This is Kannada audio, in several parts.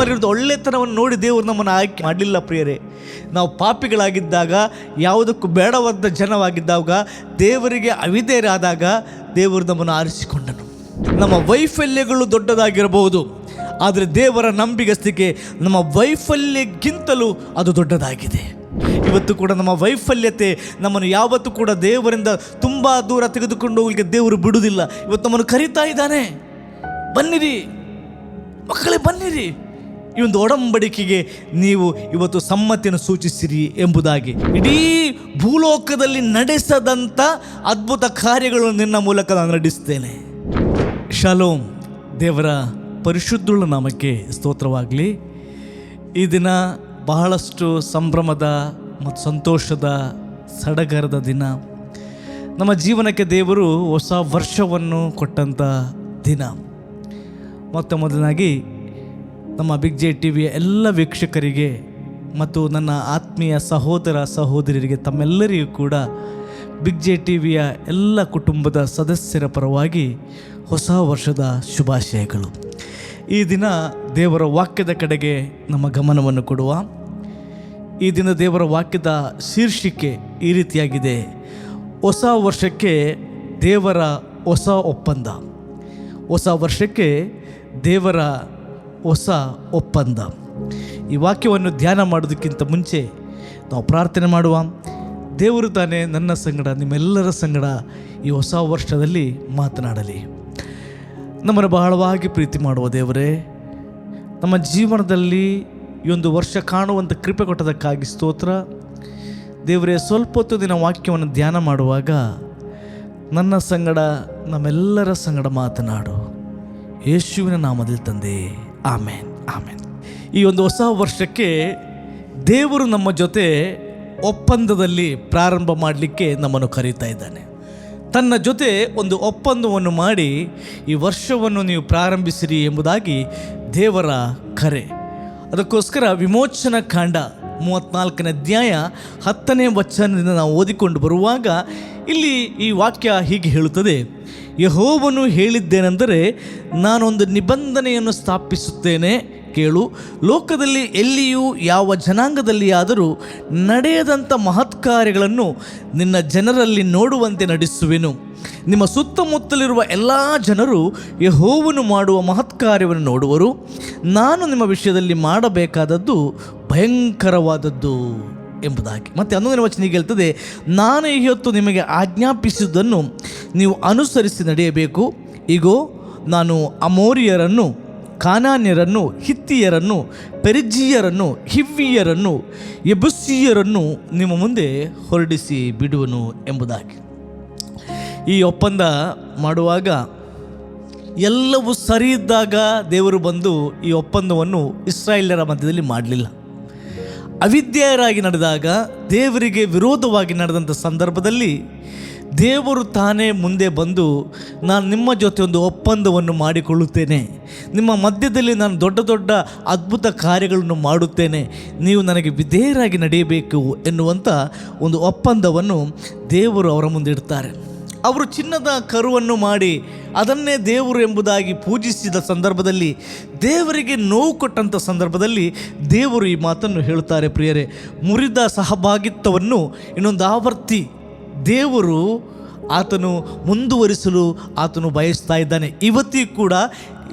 ನಮ್ಮಲ್ಲಿರೋದು ಒಳ್ಳೆತನವನ್ನು ನೋಡಿ ದೇವರು ನಮ್ಮನ್ನು ಆಯ್ಕೆ ಮಾಡಲಿಲ್ಲ ಪ್ರಿಯರೇ. ನಾವು ಪಾಪಿಗಳಾಗಿದ್ದಾಗ, ಯಾವುದಕ್ಕೂ ಬೇಡವಾದ ಜನವಾಗಿದ್ದಾಗ, ದೇವರಿಗೆ ಅವಿಧೇಯರಾದಾಗ ದೇವರು ನಮ್ಮನ್ನು ಆರಿಸಿಕೊಂಡನು. ನಮ್ಮ ವೈಫಲ್ಯಗಳು ದೊಡ್ಡದಾಗಿರಬಹುದು, ಆದರೆ ದೇವರ ನಂಬಿಗಸ್ತಿಕೆ ನಮ್ಮ ವೈಫಲ್ಯಕ್ಕಿಂತಲೂ ಅದು ದೊಡ್ಡದಾಗಿದೆ. ಇವತ್ತು ಕೂಡ ನಮ್ಮ ವೈಫಲ್ಯತೆ ನಮ್ಮನ್ನು ಯಾವತ್ತೂ ಕೂಡ ದೇವರಿಂದ ತುಂಬ ದೂರ ತೆಗೆದುಕೊಂಡು ಹೋಗಲಿಕ್ಕೆ ದೇವರು ಬಿಡುವುದಿಲ್ಲ. ಇವತ್ತು ನಮ್ಮನ್ನು ಕರೀತಾ ಇದ್ದಾನೆ. ಬನ್ನಿರಿ. ಮಕ್ಕಳೇ, ಬನ್ನಿರಿ. ಈ ಒಂದು ಒಡಂಬಡಿಕೆಗೆ ನೀವು ಇವತ್ತು ಸಮ್ಮತಿಯನ್ನು ಸೂಚಿಸಿರಿ ಎಂಬುದಾಗಿ. ಇಡೀ ಭೂಲೋಕದಲ್ಲಿ ನಡೆಸದಂಥ ಅದ್ಭುತ ಕಾರ್ಯಗಳನ್ನು ನಿನ್ನ ಮೂಲಕ ನಾನು ನಡೆಸ್ತೇನೆ ಶಾಲೋಮ್, ದೇವರ ಪರಿಶುದ್ಧುಳ್ಳ ನಾಮಕ್ಕೆ ಸ್ತೋತ್ರವಾಗಲಿ. ಈ ದಿನ ಬಹಳಷ್ಟು ಸಂಭ್ರಮದ ಮತ್ತು ಸಂತೋಷದ ಸಡಗರದ ದಿನ. ನಮ್ಮ ಜೀವನಕ್ಕೆ ದೇವರು ಹೊಸ ವರ್ಷವನ್ನು ಕೊಟ್ಟಂಥ ದಿನ. ಮೊತ್ತ ಮೊದಲನಾಗಿ ನಮ್ಮ ಬಿಗ್ ಜೆ ಟಿ ವಿಯ ಎಲ್ಲ ವೀಕ್ಷಕರಿಗೆ ಮತ್ತು ನನ್ನ ಆತ್ಮೀಯ ಸಹೋದರ ಸಹೋದರಿಯರಿಗೆ ತಮ್ಮೆಲ್ಲರಿಗೂ ಕೂಡ ಬಿಗ್ ಜೆ ಟಿ ವಿಯ ಎಲ್ಲ ಕುಟುಂಬದ ಸದಸ್ಯರ ಪರವಾಗಿ ಹೊಸ ವರ್ಷದ ಶುಭಾಶಯಗಳು. ಈ ದಿನ ದೇವರ ವಾಕ್ಯದ ಕಡೆಗೆ ನಮ್ಮ ಗಮನವನ್ನು ಕೊಡುವ. ಈ ದಿನ ದೇವರ ವಾಕ್ಯದ ಶೀರ್ಷಿಕೆ ಈ ರೀತಿಯಾಗಿದೆ. ಹೊಸ ವರ್ಷಕ್ಕೆ ದೇವರ ಹೊಸ ಒಪ್ಪಂದ. ಹೊಸ ವರ್ಷಕ್ಕೆ ದೇವರ ಹೊಸ ಒಪ್ಪಂದ. ಈ ವಾಕ್ಯವನ್ನು ಧ್ಯಾನ ಮಾಡೋದಕ್ಕಿಂತ ಮುಂಚೆ ನಾವು ಪ್ರಾರ್ಥನೆ ಮಾಡುವ. ದೇವರು ತಾನೇ ನನ್ನ ಸಂಗಡ, ನಿಮ್ಮೆಲ್ಲರ ಸಂಗಡ ಈ ಹೊಸ ವರ್ಷದಲ್ಲಿ ಮಾತನಾಡಲಿ. ನಮ್ಮನ್ನು ಬಹಳವಾಗಿ ಪ್ರೀತಿ ಮಾಡುವ ದೇವರೇ, ನಮ್ಮ ಜೀವನದಲ್ಲಿ ಈ ಒಂದು ವರ್ಷ ಕಾಣುವಂಥ ಕೃಪೆ ಕೊಟ್ಟದಕ್ಕಾಗಿ ಸ್ತೋತ್ರ. ದೇವರೇ, ಸ್ವಲ್ಪ ಹೊತ್ತು ದಿನ ವಾಕ್ಯವನ್ನು ಧ್ಯಾನ ಮಾಡುವಾಗ ನನ್ನ ಸಂಗಡ, ನಮ್ಮೆಲ್ಲರ ಸಂಗಡ ಮಾತನಾಡು. ಯೇಸುವಿನ ನಾಮದಲ್ಲಿ ತಂದೆ. ಆಮೇನ್ ಆಮೇನ್. ಈ ಒಂದು ಹೊಸ ವರ್ಷಕ್ಕೆ ದೇವರು ನಮ್ಮ ಜೊತೆ ಒಪ್ಪಂದದಲ್ಲಿ ಪ್ರಾರಂಭ ಮಾಡಲಿಕ್ಕೆ ನಮ್ಮನ್ನು ಕರೀತಾ ಇದ್ದಾನೆ. ತನ್ನ ಜೊತೆ ಒಂದು ಒಪ್ಪಂದವನ್ನು ಮಾಡಿ ಈ ವರ್ಷವನ್ನು ನೀವು ಪ್ರಾರಂಭಿಸಿರಿ ಎಂಬುದಾಗಿ ದೇವರ ಕರೆ. ಅದಕ್ಕೋಸ್ಕರ ವಿಮೋಚನ ಕಾಂಡ ಮೂವತ್ತ್ನಾಲ್ಕನೇ ಅಧ್ಯಾಯ ಹತ್ತನೇ ವಚನದಿಂದ ನಾವು ಓದಿಕೊಂಡು ಬರುವಾಗ ಇಲ್ಲಿ ಈ ವಾಕ್ಯ ಹೀಗೆ ಹೇಳುತ್ತದೆ, ಯಹೋವನು ಹೇಳಿದ್ದೇನೆಂದರೆ ನಾನೊಂದು ನಿಬಂಧನೆಯನ್ನು ಸ್ಥಾಪಿಸುತ್ತೇನೆ ಕೇಳು. ಲೋಕದಲ್ಲಿ ಎಲ್ಲಿಯೂ ಯಾವ ಜನಾಂಗದಲ್ಲಿಯಾದರೂ ನಡೆಯದಂಥ ಮಹತ್ಕಾರ್ಯಗಳನ್ನು ನಿನ್ನ ಜನರಲ್ಲಿ ನೋಡುವಂತೆ ನಡೆಸುವೆನು. ನಿಮ್ಮ ಸುತ್ತಮುತ್ತಲಿರುವ ಎಲ್ಲ ಜನರು ಯಹೋವನು ಮಾಡುವ ಮಹತ್ಕಾರ್ಯವನ್ನು ನೋಡುವರು. ನಾನು ನಿಮ್ಮ ವಿಷಯದಲ್ಲಿ ಮಾಡಬೇಕಾದದ್ದು ಭಯಂಕರವಾದದ್ದು. ಎಂಬುದಾಗಿ. ಮತ್ತು ಹನ್ನೊಂದನೇ ವಚನ ಹೇಳ್ತದೆ, ನಾನು ಈ ಹೊತ್ತು ನಿಮಗೆ ಆಜ್ಞಾಪಿಸಿದ್ದನ್ನು ನೀವು ಅನುಸರಿಸಿ ನಡೆಯಬೇಕು. ಈಗೋ ನಾನು ಅಮೋರಿಯರನ್ನು, ಕಾನಾನ್ಯರನ್ನು, ಹಿತ್ತಿಯರನ್ನು ಪೆರಿಜಿಯರನ್ನು ಹಿವ್ವಿಯರನ್ನು ಎಬುಸಿಯರನ್ನು ನಿಮ್ಮ ಮುಂದೆ ಹೊರಡಿಸಿ ಬಿಡುವನು ಎಂಬುದಾಗಿ. ಈ ಒಪ್ಪಂದ ಮಾಡುವಾಗ ಎಲ್ಲವೂ ಸರಿ ಇದ್ದಾಗ ದೇವರು ಬಂದು ಈ ಒಪ್ಪಂದವನ್ನು ಇಸ್ರಾಯೇಲರ ಮಧ್ಯದಲ್ಲಿ ಮಾಡಲಿಲ್ಲ. ಅವಿದ್ಯೆಯರಾಗಿ ನಡೆದಾಗ ದೇವರಿಗೆ ವಿರೋಧವಾಗಿ ನಡೆದಂಥ ಸಂದರ್ಭದಲ್ಲಿ ದೇವರು ತಾನೇ ಮುಂದೆ ಬಂದು, ನಾನು ನಿಮ್ಮ ಜೊತೆ ಒಂದು ಒಪ್ಪಂದವನ್ನು ಮಾಡಿಕೊಳ್ಳುತ್ತೇನೆ. ನಿಮ್ಮ ಮಧ್ಯದಲ್ಲಿ ನಾನು ದೊಡ್ಡ ದೊಡ್ಡ ಅದ್ಭುತ ಕಾರ್ಯಗಳನ್ನು ಮಾಡುತ್ತೇನೆ. ನೀವು ನನಗೆ ವಿಧೇಯರಾಗಿ ನಡೆಯಬೇಕು ಎನ್ನುವಂಥ ಒಂದು ಒಪ್ಪಂದವನ್ನು ದೇವರು ಅವರ ಮುಂದೆ ಇಡ್ತಾರೆ. ಅವರು ಚಿನ್ನದ ಕರುವನ್ನು ಮಾಡಿ ಅದನ್ನೇ ದೇವರು ಎಂಬುದಾಗಿ ಪೂಜಿಸಿದ ಸಂದರ್ಭದಲ್ಲಿ, ದೇವರಿಗೆ ನೋವು ಕೊಟ್ಟಂಥ ಸಂದರ್ಭದಲ್ಲಿ ದೇವರು ಈ ಮಾತನ್ನು ಹೇಳುತ್ತಾರೆ. ಪ್ರಿಯರೇ, ಮುರಿದ ಸಹಭಾಗಿತ್ವವನ್ನು ಇನ್ನೊಂದು ಆವರ್ತಿ, ದೇವರು ಆತನು ಮುಂದುವರಿಸಲು ಆತನು ಬಯಸ್ತಾ ಇದ್ದಾನೆ. ಇವತ್ತಿಗೂ ಕೂಡ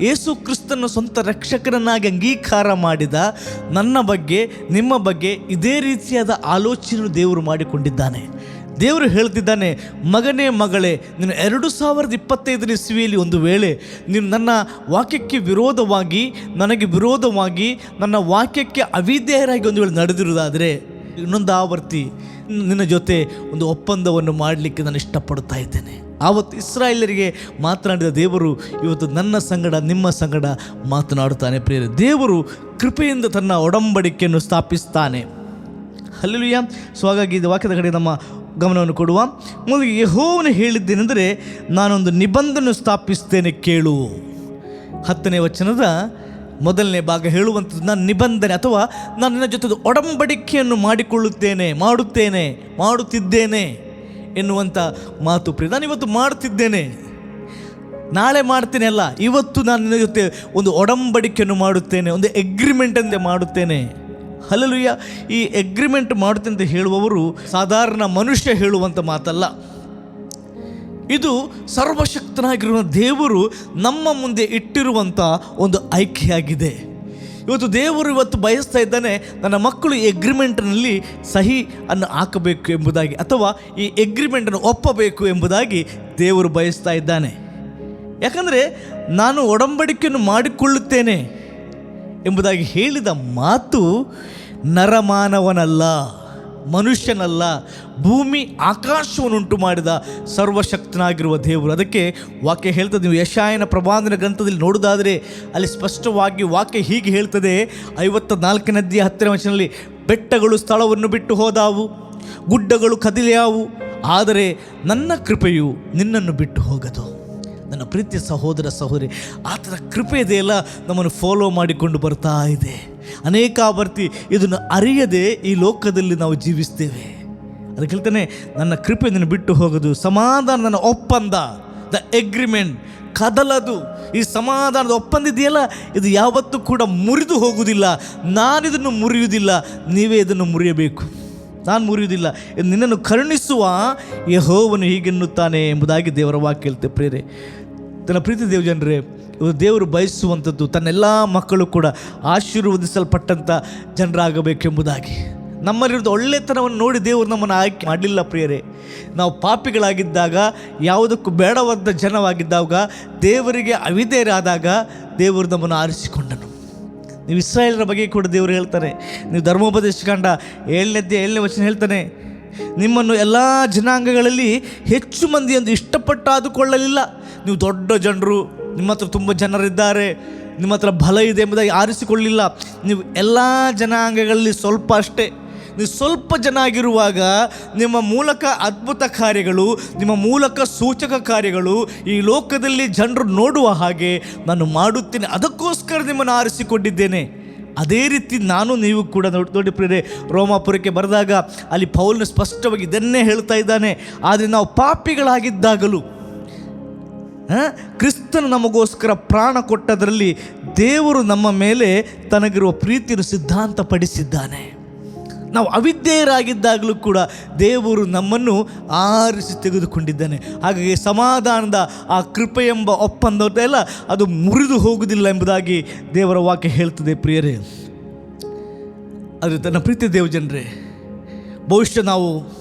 ಯೇಸು ಕ್ರಿಸ್ತನ ಸ್ವಂತ ರಕ್ಷಕರನ್ನಾಗಿ ಅಂಗೀಕಾರ ಮಾಡಿದ ನನ್ನ ಬಗ್ಗೆ, ನಿಮ್ಮ ಬಗ್ಗೆ ಇದೇ ರೀತಿಯಾದ ಆಲೋಚನೆ ದೇವರು ಮಾಡಿಕೊಂಡಿದ್ದಾನೆ. ದೇವರು ಹೇಳ್ತಿದ್ದಾನೆ, ಮಗನೇ, ಮಗಳೇ ನೀನು ಎರಡು ಸಾವಿರದ ಇಪ್ಪತ್ತೈದನೇ ಇಸ್ವಿಯಲ್ಲಿ ಒಂದು ವೇಳೆ ನೀನು ನನ್ನ ವಾಕ್ಯಕ್ಕೆ ವಿರೋಧವಾಗಿ, ನನಗೆ ವಿರೋಧವಾಗಿ, ನನ್ನ ವಾಕ್ಯಕ್ಕೆ ಅವಿಧೇಯರಾಗಿ ಒಂದು ವೇಳೆ ನಡೆದಿರುವುದಾದರೆ, ಇನ್ನೊಂದು ಆವರ್ತಿ ನಿನ್ನ ಜೊತೆ ಒಂದು ಒಪ್ಪಂದವನ್ನು ಮಾಡಲಿಕ್ಕೆ ನಾನು ಇಷ್ಟಪಡ್ತಾ ಇದ್ದೇನೆ. ಆವತ್ತು ಇಸ್ರಾಯೇಲರಿಗೆ ಮಾತನಾಡಿದ ದೇವರು ಇವತ್ತು ನನ್ನ ಸಂಗಡ, ನಿಮ್ಮ ಸಂಗಡ ಮಾತನಾಡುತ್ತಾನೆ. ಪ್ರಿಯರೇ, ದೇವರು ಕೃಪೆಯಿಂದ ತನ್ನ ಒಡಂಬಡಿಕೆಯನ್ನು ಸ್ಥಾಪಿಸ್ತಾನೆ. ಅಲ್ಲಿಯ ಸೊ ಹಾಗಾಗಿ ಇದು ವಾಕ್ಯದ ಕಡೆ ನಮ್ಮ ಗಮನವನ್ನು ಕೊಡುವ ಮೊದಲಿಗೆ ಯಹೋವನು ಹೇಳಿದ್ದೇನೆಂದರೆ, ನಾನೊಂದು ನಿಬಂಧನೆ ಸ್ಥಾಪಿಸ್ತೇನೆ ಕೇಳು. ಹತ್ತನೇ ವಚನದ ಮೊದಲನೇ ಭಾಗ ಹೇಳುವಂಥದ್ದು ನಾನು ನಿಬಂಧನೆ ಅಥವಾ ನಾನು ನಿನ್ನ ಜೊತೆ ಒಡಂಬಡಿಕೆಯನ್ನು ಮಾಡಿಕೊಳ್ಳುತ್ತೇನೆ, ಮಾಡುತ್ತೇನೆ, ಮಾಡುತ್ತಿದ್ದೇನೆ ಎನ್ನುವಂಥ ಮಾತು ಪ್ರಿಯ. ನಾನು ಇವತ್ತು ಮಾಡುತ್ತಿದ್ದೇನೆ. ನಾಳೆ ಮಾಡ್ತೇನೆ ಅಲ್ಲ, ಇವತ್ತು ನಾನು ನಿನ್ನ ಜೊತೆ ಒಂದು ಒಡಂಬಡಿಕೆಯನ್ನು ಮಾಡುತ್ತೇನೆ, ಒಂದು ಎಗ್ರಿಮೆಂಟ್ ಅಂದೇ ಮಾಡುತ್ತೇನೆ. ಹಲಲುಯ್ಯ ಈ ಎಗ್ರಿಮೆಂಟ್ ಮಾಡುತ್ತೆ ಹೇಳುವವರು ಸಾಧಾರಣ ಮನುಷ್ಯ ಹೇಳುವಂಥ ಮಾತಲ್ಲ. ಇದು ಸರ್ವಶಕ್ತನಾಗಿರುವ ದೇವರು ನಮ್ಮ ಮುಂದೆ ಇಟ್ಟಿರುವಂಥ ಒಂದು ಆಯ್ಕೆಯಾಗಿದೆ. ಇವತ್ತು ದೇವರು ಇವತ್ತು ಬಯಸ್ತಾ ಇದ್ದಾನೆ, ನನ್ನ ಮಕ್ಕಳು ಈ ಎಗ್ರಿಮೆಂಟ್ನಲ್ಲಿ ಸಹಿ ಅನ್ನು ಹಾಕಬೇಕು ಎಂಬುದಾಗಿ ಅಥವಾ ಈ ಎಗ್ರಿಮೆಂಟನ್ನು ಒಪ್ಪಬೇಕು ಎಂಬುದಾಗಿ ದೇವರು ಬಯಸ್ತಾ ಇದ್ದಾನೆ. ಯಾಕಂದರೆ ನಾನು ಒಡಂಬಡಿಕೆಯನ್ನು ಮಾಡಿಕೊಳ್ಳುತ್ತೇನೆ. ಎಂಬುದಾಗಿ ಹೇಳಿದ ಮಾತು ನರಮಾನವನಲ್ಲ, ಮನುಷ್ಯನಲ್ಲ, ಭೂಮಿ ಆಕಾಶವನ್ನುಂಟು ಮಾಡಿದ ಸರ್ವಶಕ್ತನಾಗಿರುವ ದೇವರು. ಅದಕ್ಕೆ ವಾಕ್ಯ ಹೇಳ್ತದೆ, ನೀವು ಯಶಾಯನ ಪ್ರಬಾಂಧನ ಗ್ರಂಥದಲ್ಲಿ ನೋಡೋದಾದರೆ ಅಲ್ಲಿ ಸ್ಪಷ್ಟವಾಗಿ ವಾಕ್ಯ ಹೀಗೆ ಹೇಳ್ತದೆ ಐವತ್ತ ನಾಲ್ಕನೇ ನದಿಯ ಹತ್ತಿರ ವಚನದಲ್ಲಿ, ಬೆಟ್ಟಗಳು ಸ್ಥಳವನ್ನು ಬಿಟ್ಟು ಹೋದಾವು, ಗುಡ್ಡಗಳು ಕದಿಲೆಯಾವು, ಆದರೆ ನನ್ನ ಕೃಪೆಯು ನಿನ್ನನ್ನು ಬಿಟ್ಟು ಹೋಗದು. ನನ್ನ ಪ್ರೀತಿಯ ಸಹೋದರ ಸಹೋದರಿ, ಆತನ ಕೃಪೆ ಇದೆಯಲ್ಲ, ನಮ್ಮನ್ನು ಫಾಲೋ ಮಾಡಿಕೊಂಡು ಬರ್ತಾ ಇದೆ. ಅನೇಕ ಬರ್ತಿ ಇದನ್ನು ಅರಿಯದೆ ಈ ಲೋಕದಲ್ಲಿ ನಾವು ಜೀವಿಸ್ತೇವೆ. ಅದಕ್ಕೆ ಹೇಳ್ತಾನೆ, ನನ್ನ ಕೃಪೆ ನಿನ್ನ ಬಿಟ್ಟು ಹೋಗೋದು, ಸಮಾಧಾನ ನನ್ನ ಒಪ್ಪಂದ ದ ಎಗ್ರಿಮೆಂಟ್ ಕದಲದು. ಈ ಸಮಾಧಾನದ ಒಪ್ಪಂದ ಇದೆಯಲ್ಲ, ಇದು ಯಾವತ್ತೂ ಕೂಡ ಮುರಿದು ಹೋಗುವುದಿಲ್ಲ. ನಾನಿದನ್ನು ಮುರಿಯುವುದಿಲ್ಲ, ನೀವೇ ಇದನ್ನು ಮುರಿಯಬೇಕು. ನಾನು ಮುರಿಯುವುದಿಲ್ಲ ನಿನ್ನನ್ನು ಕರುಣಿಸುವ ಯಹೋವನು ಹೀಗೆನ್ನುತ್ತಾನೆ ಎಂಬುದಾಗಿ ದೇವರ ವಾಕ್ಯ ಹೇಳ್ತೆ ಪ್ರೇರೆ ತನ್ನ ಪ್ರೀತಿ ದೇವ್ ಜನರೇ ಇವರು ದೇವರು ಬಯಸುವಂಥದ್ದು ತನ್ನೆಲ್ಲ ಮಕ್ಕಳು ಕೂಡ ಆಶೀರ್ವದಿಸಲ್ಪಟ್ಟಂಥ ಜನರಾಗಬೇಕೆಂಬುದಾಗಿ. ನಮ್ಮಲ್ಲಿರೋದು ಒಳ್ಳೆತನವನ್ನು ನೋಡಿ ದೇವರು ನಮ್ಮನ್ನು ಆಯ್ಕೆ ಮಾಡಲಿಲ್ಲ ಪ್ರಿಯರೇ. ನಾವು ಪಾಪಿಗಳಾಗಿದ್ದಾಗ, ಯಾವುದಕ್ಕೂ ಬೇಡವಾದ ಜನವಾಗಿದ್ದಾಗ, ದೇವರಿಗೆ ಅವಿಧೇಯರಾದಾಗ ದೇವರು ನಮ್ಮನ್ನು ಆರಿಸಿಕೊಂಡನು. ನೀವು ಇಸ್ರಾಯೇಲರ ಬಗ್ಗೆ ಕೂಡ ದೇವರು ಹೇಳ್ತಾರೆ. ನೀವು ಧರ್ಮೋಪದೇಶ ಕಂಡ ಏಳನೇದ್ದೇ ಏಳನೇ ವಚನ ಹೇಳ್ತಾನೆ, ನಿಮ್ಮನ್ನು ಎಲ್ಲ ಜನಾಂಗಗಳಲ್ಲಿ ಹೆಚ್ಚು ಮಂದಿಯೊಂದು ಇಷ್ಟಪಟ್ಟಾದುಕೊಳ್ಳಲಿಲ್ಲ ನೀವು ದೊಡ್ಡ ಜನರು, ನಿಮ್ಮ ಹತ್ರ ತುಂಬ ಜನರಿದ್ದಾರೆ, ನಿಮ್ಮ ಹತ್ರ ಬಲ ಇದೆ ಎಂಬುದಾಗಿ ಆರಿಸಿಕೊಳ್ಳಿಲ್ಲ. ನೀವು ಎಲ್ಲ ಜನಾಂಗಗಳಲ್ಲಿ ಸ್ವಲ್ಪ ಅಷ್ಟೇ. ನೀವು ಸ್ವಲ್ಪ ಜನ ಆಗಿರುವಾಗ ನಿಮ್ಮ ಮೂಲಕ ಅದ್ಭುತ ಕಾರ್ಯಗಳು, ನಿಮ್ಮ ಮೂಲಕ ಸೂಚಕ ಕಾರ್ಯಗಳು ಈ ಲೋಕದಲ್ಲಿ ಜನರು ನೋಡುವ ಹಾಗೆ ನಾನು ಮಾಡುತ್ತೇನೆ. ಅದಕ್ಕೋಸ್ಕರ ನಿಮ್ಮನ್ನು ಆರಿಸಿಕೊಂಡಿದ್ದೇನೆ. ಅದೇ ರೀತಿ ನಾನು ನೀವು ಕೂಡ ನೋಡಿ ದೊಡ್ಡ ಪ್ರೇರೆ ರೋಮಾಪುರಕ್ಕೆ ಬರೆದಾಗ ಅಲ್ಲಿ ಪೌಲ್ನ ಸ್ಪಷ್ಟವಾಗಿ ಇದನ್ನೇ ಹೇಳ್ತಾ ಇದ್ದಾನೆ. ಆದರೆ ನಾವು ಪಾಪಿಗಳಾಗಿದ್ದಾಗಲೂ ಕ್ರಿಸ್ತನು ನಮಗೋಸ್ಕರ ಪ್ರಾಣ ಕೊಟ್ಟದರಲ್ಲಿ ದೇವರು ನಮ್ಮ ಮೇಲೆ ತನಗಿರುವ ಪ್ರೀತಿಯನ್ನು ಸಿದ್ಧಾಂತಪಡಿಸಿದ್ದಾನೆ. ನಾವು ಅವಿದ್ಯೆಯರಾಗಿದ್ದಾಗಲೂ ಕೂಡ ದೇವರು ನಮ್ಮನ್ನು ಆರಿಸಿ ತೆಗೆದುಕೊಂಡಿದ್ದಾನೆ. ಹಾಗಾಗಿ ಸಮಾಧಾನದ ಆ ಕೃಪೆ ಎಂಬ ಒಪ್ಪಂದ ಎಲ್ಲ ಅದು ಮುರಿದು ಹೋಗುವುದಿಲ್ಲ ಎಂಬುದಾಗಿ ದೇವರ ವಾಕ್ಯ ಹೇಳ್ತದೆ ಪ್ರಿಯರೇ. ಅದು ತನ್ನ ಪ್ರೀತಿ ದೇವ ಜನರೇ. ಬಹುಶಃ ನಾವು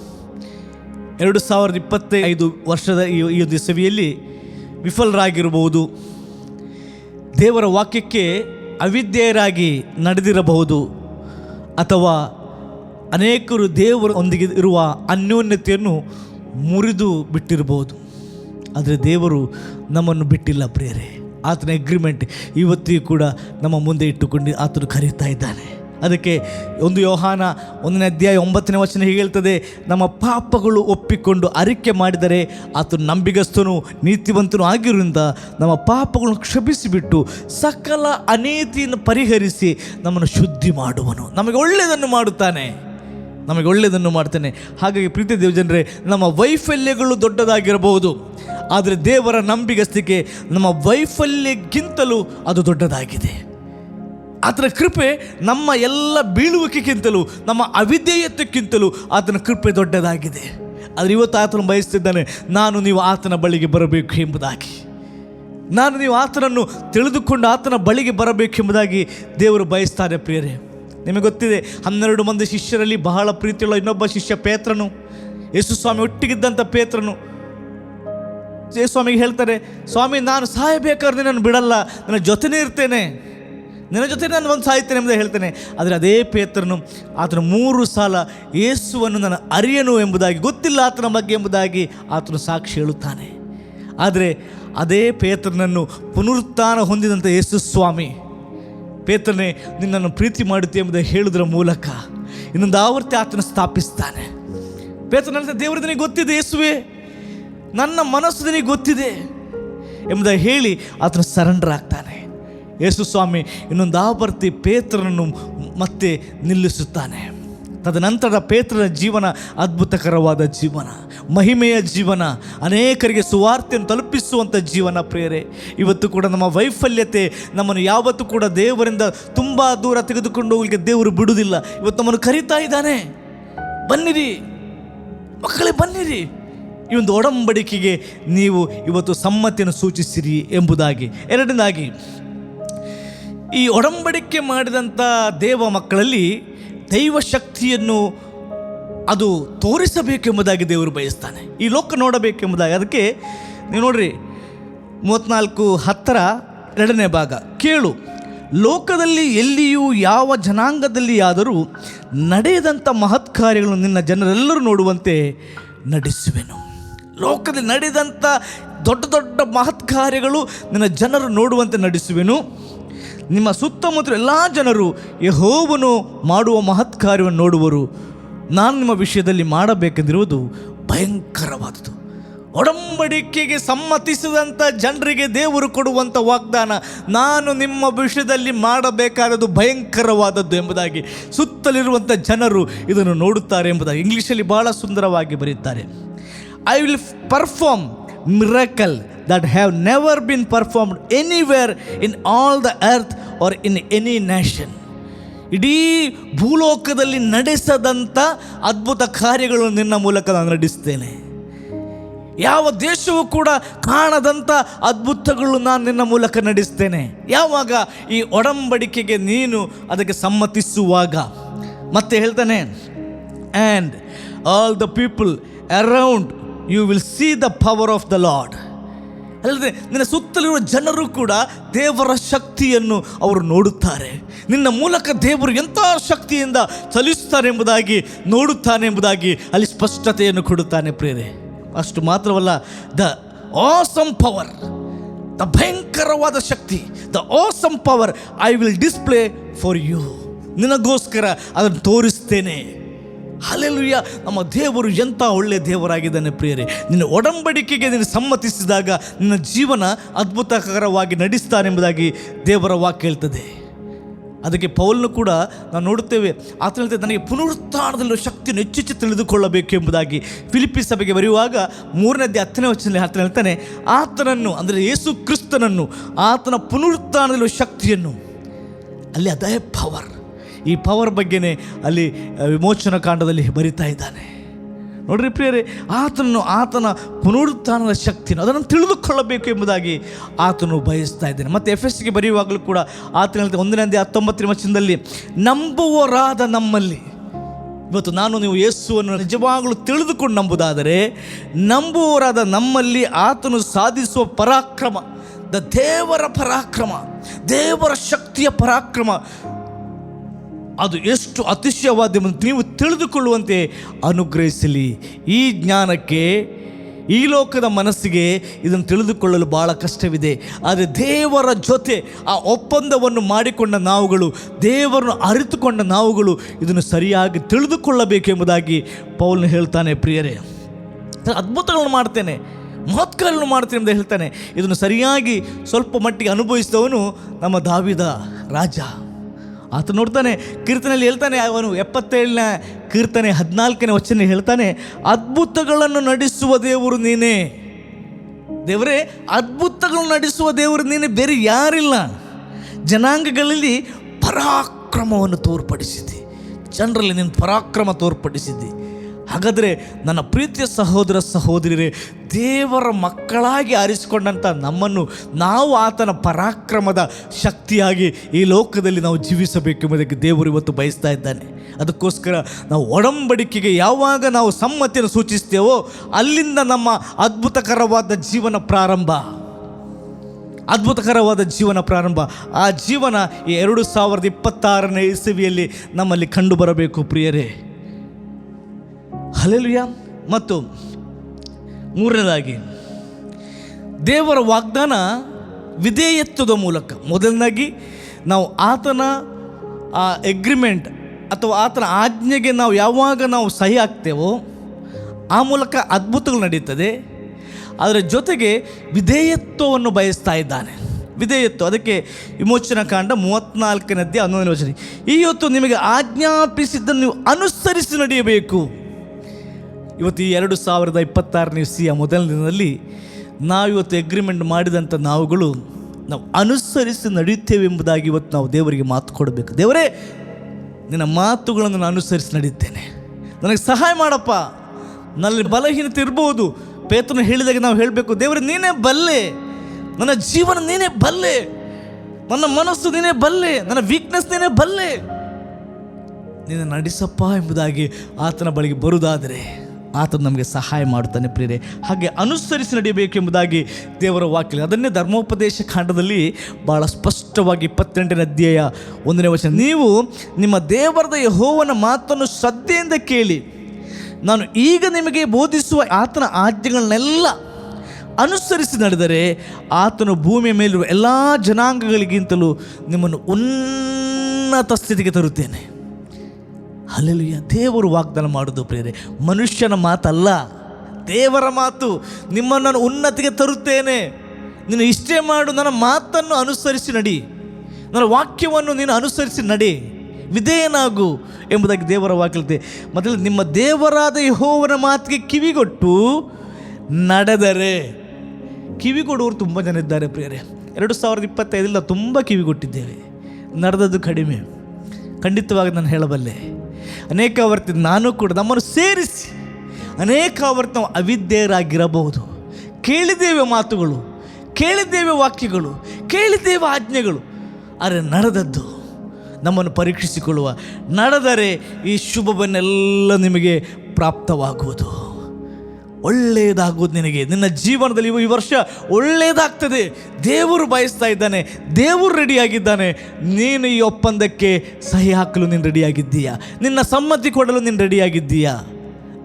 ಎರಡು ಸಾವಿರದ ಇಪ್ಪತ್ತೈದು ವರ್ಷದ ಈ ಈ ವಿಫಲರಾಗಿರಬಹುದು. ದೇವರ ವಾಕ್ಯಕ್ಕೆ ಅವಿದ್ಯೆಯರಾಗಿ ನಡೆದಿರಬಹುದು. ಅಥವಾ ಅನೇಕರು ದೇವರೊಂದಿಗೆ ಇರುವ ಅನ್ಯೋನ್ಯತೆಯನ್ನು ಮುರಿದು ಬಿಟ್ಟಿರಬಹುದು. ಆದರೆ ದೇವರು ನಮ್ಮನ್ನು ಬಿಟ್ಟಿಲ್ಲ ಪ್ರಿಯರೇ. ಆತನ ಅಗ್ರಿಮೆಂಟ್ ಇವತ್ತಿಗೂ ಕೂಡ ನಮ್ಮ ಮುಂದೆ ಇಟ್ಟುಕೊಂಡು ಆತನು ಕರೀತಾ ಇದ್ದಾನೆ. ಅದಕ್ಕೆ ಒಂದು ಯೋಹಾನ ಒಂದನೇ ಅಧ್ಯಾಯ ಒಂಬತ್ತನೇ ವಚನ ಹೀಗೆ ಹೇಳ್ತದೆ, ನಮ್ಮ ಪಾಪಗಳು ಒಪ್ಪಿಕೊಂಡು ಅರಿಕೆ ಮಾಡಿದರೆ ಆತನು ನಂಬಿಗಸ್ತನು, ನೀತಿವಂತನು ಆಗಿರುವುದರಿಂದ ನಮ್ಮ ಪಾಪಗಳನ್ನು ಕ್ಷಮಿಸಿಬಿಟ್ಟು ಸಕಲ ಅನೀತಿಯನ್ನು ಪರಿಹರಿಸಿ ನಮ್ಮನ್ನು ಶುದ್ಧಿ ಮಾಡುವನು. ನಮಗೆ ಒಳ್ಳೆಯದನ್ನು ಮಾಡುತ್ತಾನೆ. ನಮಗೆ ಒಳ್ಳೆಯದನ್ನು ಮಾಡ್ತಾನೆ ಹಾಗಾಗಿ ಪ್ರೀತಿ ದೇವಜನರೇ, ನಮ್ಮ ವೈಫಲ್ಯಗಳು ದೊಡ್ಡದಾಗಿರಬಹುದು, ಆದರೆ ದೇವರ ನಂಬಿಗಸ್ತಿಕೆ ನಮ್ಮ ವೈಫಲ್ಯಕ್ಕಿಂತಲೂ ಅದು ದೊಡ್ಡದಾಗಿದೆ. ಆತನ ಕೃಪೆ ನಮ್ಮ ಎಲ್ಲ ಬೀಳುವಿಕೆಗಿಂತಲೂ, ನಮ್ಮ ಅವಿಧೇಯತೆಗಿಂತಲೂ ಆತನ ಕೃಪೆ ದೊಡ್ಡದಾಗಿದೆ. ಆದರೆ ಇವತ್ತು ಆತನು ಬಯಸ್ತಿದ್ದಾನೆ, ನಾನು ನೀವು ಆತನ ಬಳಿಗೆ ಬರಬೇಕು ಎಂಬುದಾಗಿ. ನಾನು ನೀವು ಆತನನ್ನು ತಿಳಿದುಕೊಂಡು ಆತನ ಬಳಿಗೆ ಬರಬೇಕೆಂಬುದಾಗಿ ದೇವರು ಬಯಸ್ತಾರೆ ಪ್ರಿಯರೇ. ನಿಮಗೆ ಗೊತ್ತಿದೆ, ಹನ್ನೆರಡು ಮಂದಿ ಶಿಷ್ಯರಲ್ಲಿ ಬಹಳ ಪ್ರೀತಿಯುಳ್ಳ ಇನ್ನೊಬ್ಬ ಶಿಷ್ಯ ಪೇತ್ರನು ಯೇಸು ಸ್ವಾಮಿ ಒಟ್ಟಿಗಿದ್ದಂಥ ಪೇತ್ರನು. ಯೇಸು ಸ್ವಾಮಿಗೆ ಹೇಳ್ತಾರೆ, ಸ್ವಾಮಿ, ನಾನು ಸಾಯಬೇಕಾದ್ರೆ ನಾನು ಬಿಡಲ್ಲ, ನನ್ನ ಜೊತೆನೇ ಇರ್ತೇನೆ. ನಿನ್ನ ಜೊತೆ ನಾನು ಒಂದು ಸಾಯ್ತೇನೆ ಎಂಬುದಾಗಿ ಹೇಳ್ತೇನೆ. ಆದರೆ ಅದೇ ಪೇತ್ರನು, ಆತನು ಮೂರು ಸಾಲ ಯೇಸುವನ್ನು ನಾನು ಅರಿಯನು ಎಂಬುದಾಗಿ, ಗೊತ್ತಿಲ್ಲ ಆತನ ಬಗ್ಗೆ ಎಂಬುದಾಗಿ ಆತನು ಸಾಕ್ಷಿ ಹೇಳುತ್ತಾನೆ. ಆದರೆ ಅದೇ ಪೇತ್ರನನ್ನು ಪುನರುತ್ಥಾನ ಹೊಂದಿದಂಥ ಯೇಸು ಸ್ವಾಮಿ, ಪೇತ್ರನೇ, ನಿನ್ನನ್ನು ಪ್ರೀತಿ ಮಾಡುತ್ತೆ ಎಂಬುದಾಗಿ ಹೇಳುವುದರ ಮೂಲಕ ಇನ್ನೊಂದು ಆವೃತ್ತಿ ಆತನ ಸ್ಥಾಪಿಸ್ತಾನೆ. ಪೇತ್ರನ ದೇವರು ನಿನಗೆ ಗೊತ್ತಿದೆ ಯೇಸುವೆ? ನನ್ನ ಮನಸ್ಸು ನಿನಗೆ ಗೊತ್ತಿದೆ ಎಂಬುದಾಗಿ ಹೇಳಿ ಆತನು ಸರೆಂಡರ್ ಆಗ್ತಾನೆ. ಯೇಸು ಸ್ವಾಮಿ ಇನ್ನೊಂದು ಆವರ್ತಿ ಪೇತ್ರನನ್ನು ಮತ್ತೆ ನಿಲ್ಲಿಸುತ್ತಾನೆ. ತದನಂತರ ಪೇತ್ರನ ಜೀವನ ಅದ್ಭುತಕರವಾದ ಜೀವನ, ಮಹಿಮೆಯ ಜೀವನ, ಅನೇಕರಿಗೆ ಸುವಾರ್ತೆಯನ್ನು ತಲುಪಿಸುವಂಥ ಜೀವನ ಪ್ರೇರೆ ಇವತ್ತು ಕೂಡ ನಮ್ಮ ವೈಫಲ್ಯತೆ ನಮ್ಮನ್ನು ಯಾವತ್ತೂ ಕೂಡ ದೇವರಿಂದ ತುಂಬ ದೂರ ತೆಗೆದುಕೊಂಡು ಹೋಗಲಿಕ್ಕೆ ದೇವರು ಬಿಡುವುದಿಲ್ಲ. ಇವತ್ತು ನಮ್ಮನ್ನು ಕರೀತಾ ಇದ್ದಾನೆ. ಬನ್ನಿರಿ. ಮಕ್ಕಳೇ, ಬನ್ನಿರಿ. ಈ ಒಂದು ಒಡಂಬಡಿಕೆಗೆ ನೀವು ಇವತ್ತು ಸಮ್ಮತಿಯನ್ನು ಸೂಚಿಸಿರಿ ಎಂಬುದಾಗಿ, ಎರಡನೇದಾಗಿ ಈ ಒಡಂಬಡಿಕೆ ಮಾಡಿದಂಥ ದೇವ ಮಕ್ಕಳಲ್ಲಿ ದೈವ ಶಕ್ತಿಯನ್ನು ಅದು ತೋರಿಸಬೇಕೆಂಬುದಾಗಿ ದೇವರು ಬಯಸ್ತಾನೆ. ಈ ಲೋಕ ನೋಡಬೇಕೆಂಬುದಾಗಿ. ಅದಕ್ಕೆ ನೀವು ನೋಡ್ರಿ ಮೂವತ್ತ್ನಾಲ್ಕು ಹತ್ತರ ಎರಡನೇ ಭಾಗ. ಕೇಳು, ಲೋಕದಲ್ಲಿ ಎಲ್ಲಿಯೂ ಯಾವ ಜನಾಂಗದಲ್ಲಿ ಆದರೂ ನಡೆಯದಂಥ ಮಹತ್ ಕಾರ್ಯಗಳನ್ನು ನಿನ್ನ ಜನರೆಲ್ಲರೂ ನೋಡುವಂತೆ ನಡೆಸುವೆನು. ಲೋಕದಲ್ಲಿ ನಡೆದಂಥ ದೊಡ್ಡ ದೊಡ್ಡ ಮಹತ್ ಕಾರ್ಯಗಳು ನಿನ್ನ ಜನರು ನೋಡುವಂತೆ ನಡೆಸುವೆನು. ನಿಮ್ಮ ಸುತ್ತಮುತ್ತ ಎಲ್ಲ ಜನರು ಯಹೋವನು ಮಾಡುವ ಮಹತ್ ಕಾರ್ಯವನ್ನು ನೋಡುವರು. ನಾನು ನಿಮ್ಮ ವಿಷಯದಲ್ಲಿ ಮಾಡಬೇಕೆಂದಿರುವುದು ಭಯಂಕರವಾದುದು ಒಡಂಬಡಿಕೆಗೆ ಸಮ್ಮತಿಸಿದಂಥ ಜನರಿಗೆ ದೇವರು ಕೊಡುವಂಥ ವಾಗ್ದಾನ ನಾನು ನಿಮ್ಮ ವಿಷಯದಲ್ಲಿ ಮಾಡಬೇಕಾದದ್ದು ಭಯಂಕರವಾದದ್ದು ಎಂಬುದಾಗಿ ಸುತ್ತಲಿರುವಂಥ ಜನರು ಇದನ್ನು ನೋಡುತ್ತಾರೆ ಎಂಬುದಾಗಿ ಇಂಗ್ಲೀಷಲ್ಲಿ ಬಹಳ ಸುಂದರವಾಗಿ ಬರೆಯುತ್ತಾರೆ. I will perform miracle that have never been performed anywhere in all the earth or in any nation ಇಡೀ ಭೂಲೋಕದಲ್ಲಿ ನಡೆಸದಂಥ ಅದ್ಭುತ ಕಾರ್ಯಗಳು ನಿನ್ನ ಮೂಲಕ ನಾನು ನಡೆಸ್ತೇನೆ ಯಾವ ದೇಶವೂ ಕೂಡ ಕಾಣದಂಥ ಅದ್ಭುತಗಳು ನಾನು ನಿನ್ನ ಮೂಲಕ ನಡೆಸ್ತೇನೆ ಯಾವಾಗ ಈ ಒಡಂಬಡಿಕೆಗೆ ನೀನು ಅದಕ್ಕೆ ಸಮ್ಮತಿಸುವಾಗ? ಮತ್ತೆ ಹೇಳ್ತಾನೆ and all the people around you will see the power of the lord ಅಲ್ಲದೆ ನಿನ್ನ ಸುತ್ತಲಿರುವ ಜನರು ಕೂಡ ದೇವರ ಶಕ್ತಿಯನ್ನು ಅವರು ನೋಡುತ್ತಾರೆ. ನಿನ್ನ ಮೂಲಕ ದೇವರು ಎಂಥ ಶಕ್ತಿಯಿಂದ ಚಲಿಸುತ್ತಾರೆ ಎಂಬುದಾಗಿ, ನೋಡುತ್ತಾನೆ ಎಂಬುದಾಗಿ ಅಲ್ಲಿ ಸ್ಪಷ್ಟತೆಯನ್ನು ಕೊಡುತ್ತಾನೆ ಪ್ರೇರೆ ಅಷ್ಟು ಮಾತ್ರವಲ್ಲ, ದ ಆಸಮ್ ಪವರ್ ದ ಭಯಂಕರವಾದ ಶಕ್ತಿ, the awesome power I will display for you ನಿನಗೋಸ್ಕರ ಅದನ್ನು ತೋರಿಸ್ತೇನೆ. ಅಲ್ಲೆಲ್ಲುಯ್ಯ ನಮ್ಮ ದೇವರು ಎಂಥ ಒಳ್ಳೆಯ ದೇವರಾಗಿದ್ದಾನೆ ಪ್ರಿಯರೇ. ನಿನ್ನ ಒಡಂಬಡಿಕೆಗೆ ನೀನು ಸಮ್ಮತಿಸಿದಾಗ ನಿನ್ನ ಜೀವನ ಅದ್ಭುತಕರವಾಗಿ ನಡೆಸ್ತಾನೆ ಎಂಬುದಾಗಿ ದೇವರ ವಾಕ್ಯ ಹೇಳ್ತದೆ. ಅದಕ್ಕೆ ಪೌಲ್ನು ಕೂಡ ನಾವು ನೋಡುತ್ತೇವೆ ಆತ ಹೇಳ್ತೇವೆ ನನಗೆ ಪುನರುತ್ಥಾನದಲ್ಲೂ ಶಕ್ತಿಯನ್ನು ಹೆಚ್ಚೆಚ್ಚು ತಿಳಿದುಕೊಳ್ಳಬೇಕು ಎಂಬುದಾಗಿ ಫಿಲಿಪಿ ಸಭೆಗೆ ಬರೆಯುವಾಗ ಮೂರನೇದೇ ಹತ್ತನೇ ವಚನದಲ್ಲಿ ಆತನ ಹೇಳ್ತಾನೆ, ಆತನನ್ನು, ಅಂದರೆ ಯೇಸು ಕ್ರಿಸ್ತನನ್ನು, ಆತನ ಪುನರುತ್ಥಾನದಲ್ಲೂ ಶಕ್ತಿಯನ್ನು, ಅಲ್ಲಿ ಅದೇ ಪವರ್ ಈ ಪವರ್ ಬಗ್ಗೆನೇ ಅಲ್ಲಿ ವಿಮೋಚನಾ ಕಾಂಡದಲ್ಲಿ ಬರಿತಾ ಇದ್ದಾನೆ. ನೋಡ್ರಿ ಪ್ರಿಯರೇ, ಆತನನ್ನು ಆತನ ಪುನರುತ್ಥಾನದ ಶಕ್ತಿಯನ್ನು ಅದನ್ನು ತಿಳಿದುಕೊಳ್ಳಬೇಕು ಎಂಬುದಾಗಿ ಆತನು ಬಯಸ್ತಾ ಇದ್ದಾನೆ. ಮತ್ತು ಎಫ್ ಎಸ್ಗೆ ಬರೆಯುವಾಗಲೂ ಕೂಡ ಆತನ ಒಂದನೇ ಹತ್ತೊಂಬತ್ತನೇ ವಚನದಲ್ಲಿ ನಂಬುವರಾದ ನಮ್ಮಲ್ಲಿ, ಇವತ್ತು ನಾನು ನೀವು ಯೇಸುವನ್ನು ನಿಜವಾಗಲೂ ತಿಳಿದುಕೊಂಡು ನಂಬುದಾದರೆ ನಂಬುವರಾದ ನಮ್ಮಲ್ಲಿ ಆತನು ಸಾಧಿಸುವ ಪರಾಕ್ರಮ, ದ ದೇವರ ಪರಾಕ್ರಮ, ದೇವರ ಶಕ್ತಿಯ ಪರಾಕ್ರಮ ಅದು ಎಷ್ಟು ಅತಿಶಯವಾದ ನೀವು ತಿಳಿದುಕೊಳ್ಳುವಂತೆ ಅನುಗ್ರಹಿಸಲಿ. ಈ ಜ್ಞಾನಕ್ಕೆ, ಈ ಲೋಕದ ಮನಸ್ಸಿಗೆ ಇದನ್ನು ತಿಳಿದುಕೊಳ್ಳಲು ಭಾಳ ಕಷ್ಟವಿದೆ. ಆದರೆ ದೇವರ ಜೊತೆ ಆ ಒಪ್ಪಂದವನ್ನು ಮಾಡಿಕೊಂಡ ನಾವುಗಳು, ದೇವರನ್ನು ಅರಿತುಕೊಂಡ ನಾವುಗಳು ಇದನ್ನು ಸರಿಯಾಗಿ ತಿಳಿದುಕೊಳ್ಳಬೇಕೆಂಬುದಾಗಿ ಪೌಲ್ನ ಹೇಳ್ತಾನೆ, ಪ್ರಿಯರೇ. ಅದ್ಭುತಗಳನ್ನು ಮಾಡ್ತೇನೆ. ಮಹತ್ಕಾರಗಳನ್ನು ಮಾಡ್ತೇನೆ ಅಂತ ಹೇಳ್ತಾನೆ. ಇದನ್ನು ಸರಿಯಾಗಿ ಸ್ವಲ್ಪ ಮಟ್ಟಿಗೆ ಅನುಭವಿಸಿದವನು ನಮ್ಮ ದಾವಿದ ರಾಜ. ಆತ ನೋಡ್ತಾನೆ, ಕೀರ್ತನೆಯಲ್ಲಿ ಹೇಳ್ತಾನೆ, ಅವನು ಎಪ್ಪತ್ತೇಳನೇ ಕೀರ್ತನೆ, ಹದಿನಾಲ್ಕನೇ ವಚನ ಹೇಳ್ತಾನೆ, ಅದ್ಭುತಗಳನ್ನು ನಡೆಸುವ ದೇವರು ನೀನೇ. ದೇವರೇ, ಅದ್ಭುತಗಳನ್ನು ನಡೆಸುವ ದೇವರು ನೀನೇ, ಬೇರೆ ಯಾರಿಲ್ಲ. ಜನಾಂಗಗಳಲ್ಲಿ ಪರಾಕ್ರಮವನ್ನು ತೋರ್ಪಡಿಸಿದ್ದಿ. ಜನರಲ್ಲಿ ನೀನು ಪರಾಕ್ರಮ ತೋರ್ಪಡಿಸಿದ್ದಿ. ಹಾಗಾದರೆ ನನ್ನ ಪ್ರೀತಿಯ ಸಹೋದರ ಸಹೋದರಿಯರೇ ದೇವರ ಮಕ್ಕಳಾಗಿ ಆರಿಸಿಕೊಂಡಂಥ ನಮ್ಮನ್ನು ನಾವು ಆತನ ಪರಾಕ್ರಮದ ಶಕ್ತಿಯಾಗಿ ಈ ಲೋಕದಲ್ಲಿ ನಾವು ಜೀವಿಸಬೇಕೆಂಬುದಕ್ಕೆ ದೇವರು ಇವತ್ತು ಬಯಸ್ತಾ ಇದ್ದಾನೆ. ಅದಕ್ಕೋಸ್ಕರ ನಾವು ಒಡಂಬಡಿಕೆಗೆ ಯಾವಾಗ ನಾವು ಸಮ್ಮತಿಯನ್ನು ಸೂಚಿಸ್ತೇವೋ ಅಲ್ಲಿಂದ ನಮ್ಮ ಅದ್ಭುತಕರವಾದ ಜೀವನ ಪ್ರಾರಂಭ. ಅದ್ಭುತಕರವಾದ ಜೀವನ ಪ್ರಾರಂಭ. ಆ ಜೀವನ ಈ ಎರಡು ಸಾವಿರದ ಇಪ್ಪತ್ತಾರನೇ ಇಸವಿಯಲ್ಲಿ ನಮ್ಮಲ್ಲಿ ಕಂಡುಬರಬೇಕು ಪ್ರಿಯರೇ. ಹಲೆಲುಯ ಮತ್ತು ಮೂರನೇದಾಗಿ, ದೇವರ ವಾಗ್ದಾನ ವಿಧೇಯತ್ವದ ಮೂಲಕ. ಮೊದಲನಾಗಿ ನಾವು ಆತನ, ಆ ಎಗ್ರಿಮೆಂಟ್ ಅಥವಾ ಆತನ ಆಜ್ಞೆಗೆ ನಾವು ಯಾವಾಗ ನಾವು ಸಹಿ ಹಾಕ್ತೇವೋ, ಆ ಮೂಲಕ ಅದ್ಭುತಗಳು ನಡೀತದೆ ಅದರ ಜೊತೆಗೆ ವಿಧೇಯತ್ವವನ್ನು ಬಯಸ್ತಾ ಇದ್ದಾನೆ. ವಿಧೇಯತ್ವ, ಅದಕ್ಕೆ ವಿಮೋಚನಾ ಕಾಂಡ ಮೂವತ್ನಾಲ್ಕನೇದ್ದೇ ಹನ್ನೊಂದನೇ ಯೋಚನೆ ಈ ಹೊತ್ತು ನಿಮಗೆ ಆಜ್ಞಾಪಿಸಿದ್ದನ್ನು ನೀವು ಅನುಸರಿಸಿ ನಡೆಯಬೇಕು. ಇವತ್ತು ಈ ಎರಡು ಸಾವಿರದ ಇಪ್ಪತ್ತಾರನೇ ಇಸ್ವಿಯ ಮೊದಲನೇ ದಿನದಲ್ಲಿ ನಾವಿವತ್ತು ಎಗ್ರಿಮೆಂಟ್ ಮಾಡಿದಂಥ ನಾವುಗಳು ನಾವು ಅನುಸರಿಸಿ ನಡೆಯುತ್ತೇವೆ ಎಂಬುದಾಗಿ ಇವತ್ತು ನಾವು ದೇವರಿಗೆ ಮಾತು ಕೊಡಬೇಕು. ದೇವರೇ, ನಿನ್ನ ಮಾತುಗಳನ್ನು ನಾನು ಅನುಸರಿಸಿ ನಡೆಯುತ್ತೇನೆ ನನಗೆ ಸಹಾಯ ಮಾಡಪ್ಪ. ನನ್ನಲ್ಲಿ ಬಲಹೀನತೆ ಇರ್ಬೋದು. ಪೇತನ ಹೇಳಿದಾಗ ನಾವು ಹೇಳಬೇಕು, ದೇವರೇ, ನೀನೇ ಬಲ್ಲೆ. ನನ್ನ ಜೀವನ ನೀನೇ ಬಲ್ಲೆ. ನನ್ನ ಮನಸ್ಸು ನೀನೇ ಬಲ್ಲೆ. ನನ್ನ ವೀಕ್ನೆಸ್ ನೀನೇ ಬಲ್ಲೆ. ನಿನ್ನ ನಡೆಸಪ್ಪ ಎಂಬುದಾಗಿ ಆತನ ಬಳಿಗೆ ಬರುವುದಾದರೆ ಆತನು ನಮಗೆ ಸಹಾಯ ಮಾಡುತ್ತಾನೆ ಪ್ರಿಯರೇ. ಹಾಗೆ ಅನುಸರಿಸಿ ನಡೆಯಬೇಕೆಂಬುದಾಗಿ ದೇವರ ವಾಕ್ಯ ಅದನ್ನೇ ಧರ್ಮೋಪದೇಶ ಕಾಂಡದಲ್ಲಿ ಭಾಳ ಸ್ಪಷ್ಟವಾಗಿ ಇಪ್ಪತ್ತೆಂಟನೇ ಅಧ್ಯಾಯ ಒಂದನೇ ವಚನ. ನೀವು ನಿಮ್ಮ ದೇವರದ ಯಹೋವನ ಮಾತನ್ನು ಶ್ರದ್ಧೆಯಿಂದ ಕೇಳಿ, ನಾನು ಈಗ ನಿಮಗೆ ಬೋಧಿಸುವ ಆತನ ಆಜ್ಞೆಗಳನ್ನೆಲ್ಲ ಅನುಸರಿಸಿ ನಡೆದರೆ, ಆತನು ಭೂಮಿಯ ಮೇಲಿರುವ ಎಲ್ಲ ಜನಾಂಗಗಳಿಗಿಂತಲೂ ನಿಮ್ಮನ್ನು ಉನ್ನತ ಸ್ಥಿತಿಗೆ ತರುತ್ತೇನೆ. ಅಲ್ಲೆಲುಯ್ಯ ದೇವರು ವಾಗ್ದಾನ ಮಾಡೋದು ಪ್ರೇರೆ ಮನುಷ್ಯನ ಮಾತಲ್ಲ, ದೇವರ ಮಾತು. ನಿಮ್ಮನ್ನು ನಾನು ಉನ್ನತಿಗೆ ತರುತ್ತೇನೆ. ನೀನು ಇಷ್ಟೇ ಮಾಡು, ನನ್ನ ಮಾತನ್ನು ಅನುಸರಿಸಿ ನಡಿ. ನನ್ನ ವಾಕ್ಯವನ್ನು ನೀನು ಅನುಸರಿಸಿ ನಡಿ. ವಿಧೇಯನಾಗು ಎಂಬುದಾಗಿ ದೇವರ ವಾಕ್ಯತೆ ಮೊದಲು ನಿಮ್ಮ ದೇವರಾದ ಯಹೋವನ ಮಾತಿಗೆ ಕಿವಿಗೊಟ್ಟು ನಡೆದರೆ. ಕಿವಿಗೊಡುವವರು ತುಂಬ ಜನ ಇದ್ದಾರೆ ಪ್ರಿಯರೇ. ಎರಡು ಸಾವಿರದ ಇಪ್ಪತ್ತೈದರಲ್ಲಿ ತುಂಬ ಕಿವಿಗೊಟ್ಟಿದ್ದೇವೆ. ನಡೆದದ್ದು ಕಡಿಮೆ. ಖಂಡಿತವಾಗಿ ನಾನು ಹೇಳಬಲ್ಲೆ. ಅನೇಕ ವರ್ತಿ ನಾನು ಕೂಡ ನಮ್ಮನ್ನು ಸೇರಿಸಿ ಅನೇಕ ವರ್ತಿ ನಾವು ಅವಿದ್ಯರಾಗಿರಬಹುದು ಕೇಳಿದ್ದೇವೆ ಮಾತುಗಳು, ಕೇಳಿದ್ದೇವೆ ವಾಕ್ಯಗಳು, ಕೇಳಿದ್ದೇವೆ ಆಜ್ಞೆಗಳು, ಆದರೆ ನಡೆದದ್ದು ನಮ್ಮನ್ನು ಪರೀಕ್ಷಿಸಿಕೊಳ್ಳುವ, ನಡೆದರೆ ಈ ಶುಭವನ್ನೆಲ್ಲ ನಿಮಗೆ ಪ್ರಾಪ್ತವಾಗುವುದು. ಒಳ್ಳೆಯದಾಗುವುದು ನಿನಗೆ. ನಿನ್ನ ಜೀವನದಲ್ಲಿ ಈ ವರ್ಷ ಒಳ್ಳೆಯದಾಗ್ತದೆ ದೇವರು ಬಯಸ್ತಾ ಇದ್ದಾನೆ. ದೇವರು ರೆಡಿಯಾಗಿದ್ದಾನೆ. ನೀನು ಈ ಒಪ್ಪಂದಕ್ಕೆ ಸಹಿ ಹಾಕಲು ನೀನು ರೆಡಿಯಾಗಿದ್ದೀಯಾ? ನಿನ್ನ ಸಮ್ಮತಿ ಕೊಡಲು ನೀನು ರೆಡಿಯಾಗಿದ್ದೀಯಾ?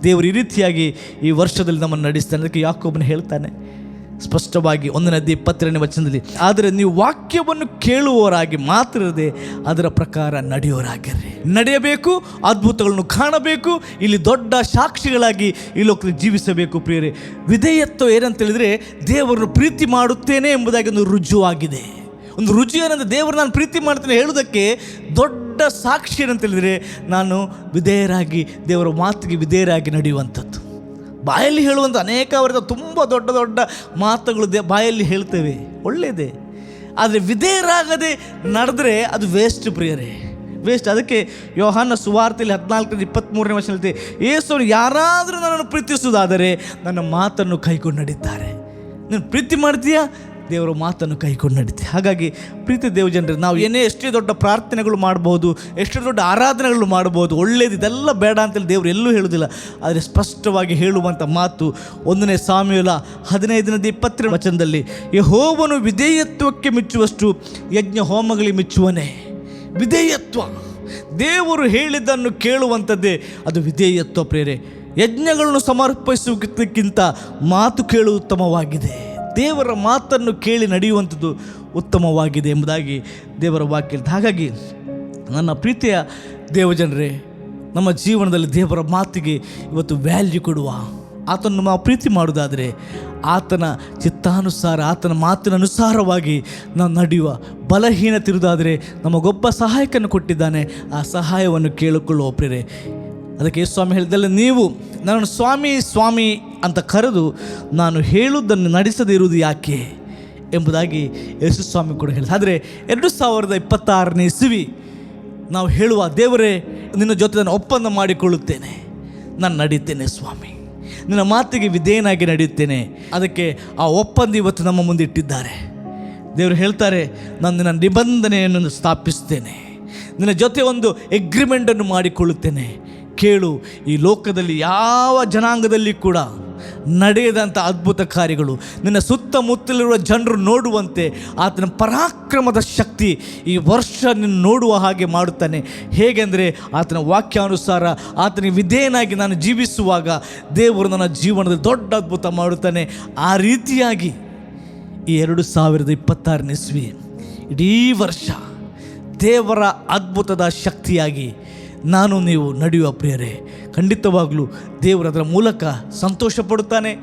ದೇವರು ಈ ರೀತಿಯಾಗಿ ಈ ವರ್ಷದಲ್ಲಿ ನಮ್ಮನ್ನು ನಡೆಸ್ತಾನೆ. ಅದಕ್ಕೆ ಯಾಕೊಬ್ಬನ ಹೇಳ್ತಾನೆ ಸ್ಪಷ್ಟವಾಗಿ ಒಂದನೇ ಅಧ್ಯಾಯ ಇಪ್ಪತ್ತೆರಡನೇ ವಚನದಲ್ಲಿ, ಆದರೆ ನೀವು ವಾಕ್ಯವನ್ನು ಕೇಳುವವರಾಗಿ ಮಾತ್ರ ಇರದೆ, ಅದರ ಪ್ರಕಾರ ನಡೆಯೋರಾಗಿರ್ರಿ ನಡೆಯಬೇಕು, ಅದ್ಭುತಗಳನ್ನು ಕಾಣಬೇಕು, ಇಲ್ಲಿ ದೊಡ್ಡ ಸಾಕ್ಷಿಗಳಾಗಿ ಈ ಲೋಕದಲ್ಲಿ ಜೀವಿಸಬೇಕು ಪ್ರಿಯರೇ. ವಿಧೇಯತ್ವ ಏನಂತೇಳಿದರೆ, ದೇವರನ್ನು ಪ್ರೀತಿ ಮಾಡುತ್ತೇನೆ ಎಂಬುದಾಗಿ ಒಂದು ರುಜುವಾಗಿದೆ. ಒಂದು ರುಜು ಏನಂದರೆ, ದೇವರು ನಾನು ಪ್ರೀತಿ ಮಾಡ್ತೇನೆ ಹೇಳುವುದಕ್ಕೆ ದೊಡ್ಡ ಸಾಕ್ಷಿ ಏನಂತೇಳಿದರೆ, ನಾನು ವಿಧೇಯರಾಗಿ ದೇವರ ಮಾತಿಗೆ ವಿಧೇಯರಾಗಿ ನಡೆಯುವಂಥದ್ದು. ಬಾಯಲ್ಲಿ ಹೇಳುವಂಥ ಅನೇಕ ಅವರದ ತುಂಬ ದೊಡ್ಡ ದೊಡ್ಡ ಮಾತುಗಳು ದೇ ಬಾಯಲ್ಲಿ ಹೇಳ್ತೇವೆ. ಒಳ್ಳೆಯದೇ. ಆದರೆ ವಿಧೇಯರಾಗದೆ ನಡೆದ್ರೆ ಅದು ವೇಸ್ಟ್ ಪ್ರಿಯರೇ. ವೇಸ್ಟ್. ಅದಕ್ಕೆ ಯೋಹಾನ ಸುವಾರ್ತೆಯಲ್ಲಿ ಹದಿನಾಲ್ಕರಿಂದ ಇಪ್ಪತ್ತ್ಮೂರನೇ ವರ್ಷದಲ್ಲಿ ಹೇಳ್ತೆ ಏಸು ಯಾರಾದರೂ ನನ್ನನ್ನು ಪ್ರೀತಿಸುವುದಾದರೆ ನನ್ನ ಮಾತನ್ನು ಕೈಕೊಂಡು ನಡೀತಾರೆ. ನೀನು ಪ್ರೀತಿ ಮಾಡ್ತೀಯಾ? ದೇವರ ಮಾತನ್ನು ಕೈಕೊಂಡು ನಡೀತೆ. ಹಾಗಾಗಿ ಪ್ರೀತಿ ದೇವ ಜನರೇ, ನಾವು ಏನೇ ಎಷ್ಟೇ ದೊಡ್ಡ ಪ್ರಾರ್ಥನೆಗಳು ಮಾಡ್ಬೋದು, ಎಷ್ಟೇ ದೊಡ್ಡ ಆರಾಧನೆಗಳು ಮಾಡ್ಬೋದು, ಒಳ್ಳೇದು ಇದೆಲ್ಲ ಬೇಡ ಅಂತೇಳಿ ದೇವರು ಎಲ್ಲೂ ಹೇಳುವುದಿಲ್ಲ ಆದರೆ ಸ್ಪಷ್ಟವಾಗಿ ಹೇಳುವಂಥ ಮಾತು ಒಂದನೇ ಸಾಮ್ಯಲ ಹದಿನೈದನದ ಇಪ್ಪತ್ತೆರಡು ವಚನದಲ್ಲಿ, ಯಹೋವನು ವಿಧೇಯತ್ವಕ್ಕೆ ಮೆಚ್ಚುವಷ್ಟು ಯಜ್ಞ ಹೋಮಗಳಿಗೆ ಮೆಚ್ಚುವನೇ. ವಿಧೇಯತ್ವ. ದೇವರು ಹೇಳಿದ್ದನ್ನು ಕೇಳುವಂಥದ್ದೇ ಅದು ವಿಧೇಯತ್ವ ಪ್ರೇರೆ. ಯಜ್ಞಗಳನ್ನು ಸಮರ್ಪಿಸುವುದಕ್ಕಿಂತ ಮಾತು ಕೇಳು ಉತ್ತಮವಾಗಿದೆ. ದೇವರ ಮಾತನ್ನು ಕೇಳಿ ನಡೆಯುವಂಥದ್ದು ಉತ್ತಮವಾಗಿದೆ ಎಂಬುದಾಗಿ ದೇವರ ವಾಕ್ಯ. ಹಾಗಾಗಿ ನನ್ನ ಪ್ರೀತಿಯ ದೇವಜನರೇ, ನಮ್ಮ ಜೀವನದಲ್ಲಿ ದೇವರ ಮಾತಿಗೆ ಇವತ್ತು ವ್ಯಾಲ್ಯೂ ಕೊಡುವ, ಆತನನ್ನು ನಾವು ಪ್ರೀತಿ ಮಾಡುವುದಾದರೆ ಆತನ ಚಿತ್ತಾನುಸಾರ, ಆತನ ಮಾತಿನ ಅನುಸಾರವಾಗಿ ನಾವು ನಡೆಯುವ ಬಲಹೀನತೆ ಇರುವುದಾದರೆ ನಮಗೊಬ್ಬ ಸಹಾಯಕನ್ನು ಕೊಟ್ಟಿದ್ದಾನೆ ಆ ಸಹಾಯವನ್ನು ಕೇಳಿಕೊಳ್ಳುವ ಪ್ರೇರೆ ಅದಕ್ಕೆ ಯೇಸು ಸ್ವಾಮಿ ಹೇಳಿದಲ್ಲ ನೀವು ನನ್ನನ್ನು ಸ್ವಾಮಿ ಸ್ವಾಮಿ ಅಂತ ಕರೆದು ನಾನು ಹೇಳುವುದನ್ನು ನಡೆಸದೇ ಇರುವುದು ಯಾಕೆ? ಎಂಬುದಾಗಿ ಯೇಸು ಸ್ವಾಮಿ ಕೂಡ ಹೇಳಿದ ಆದರೆ ಎರಡು ಸಾವಿರದ ಇಪ್ಪತ್ತಾರನೇ ಇಸುವಿ ನಾವು ಹೇಳುವ ದೇವರೇ, ನಿನ್ನ ಜೊತೆ ನಾನು ಒಪ್ಪಂದ ಮಾಡಿಕೊಳ್ಳುತ್ತೇನೆ. ನಾನು ನಡೀತೇನೆ ಸ್ವಾಮಿ. ನಿನ್ನ ಮಾತಿಗೆ ವಿಧೇಯನಾಗಿ ನಡೆಯುತ್ತೇನೆ. ಅದಕ್ಕೆ ಆ ಒಪ್ಪಂದ ಇವತ್ತು ನಮ್ಮ ಮುಂದೆ ಇಟ್ಟಿದ್ದಾರೆ. ದೇವರು ಹೇಳ್ತಾರೆ, ನಾನು ನಿನ್ನ ನಿಬಂಧನೆಯನ್ನು ಸ್ಥಾಪಿಸ್ತೇನೆ ನಿನ್ನ ಜೊತೆ ಒಂದು ಎಗ್ರಿಮೆಂಟನ್ನು ಮಾಡಿಕೊಳ್ಳುತ್ತೇನೆ. ಕೇಳು, ಈ ಲೋಕದಲ್ಲಿ ಯಾವ ಜನಾಂಗದಲ್ಲಿ ಕೂಡ ನಡೆಯದಂಥ ಅದ್ಭುತ ಕಾರ್ಯಗಳು. ನಿನ್ನ ಸುತ್ತಮುತ್ತಲಿರುವ ಜನರು ನೋಡುವಂತೆ ಆತನ ಪರಾಕ್ರಮದ ಶಕ್ತಿ ಈ ವರ್ಷ ನಿನ್ನ ನೋಡುವ ಹಾಗೆ ಮಾಡುತ್ತಾನೆ. ಹೇಗೆಂದರೆ ಆತನ ವಾಕ್ಯಾನುಸಾರ ಆತನ ವಿಧೇಯನಾಗಿ ನಾನು ಜೀವಿಸುವಾಗ ದೇವರು ನನ್ನ ಜೀವನದಲ್ಲಿ ದೊಡ್ಡ ಅದ್ಭುತ ಮಾಡುತ್ತಾನೆ. ಆ ರೀತಿಯಾಗಿ ಈ ಎರಡು ಸಾವಿರದ ಇಪ್ಪತ್ತಾರನೇ ಇಸ್ವಿ ಇಡೀ ವರ್ಷ ದೇವರ ಅದ್ಭುತದ ಶಕ್ತಿಯಾಗಿ ನಾನು ನೀವು ನಡೆಯುವ ಪ್ರಿಯರೇ, ಖಂಡಿತವಾಗಲೂ ದೇವರು ಅದರ ಮೂಲಕ ಸಂತೋಷ ಪಡುತ್ತಾನೆ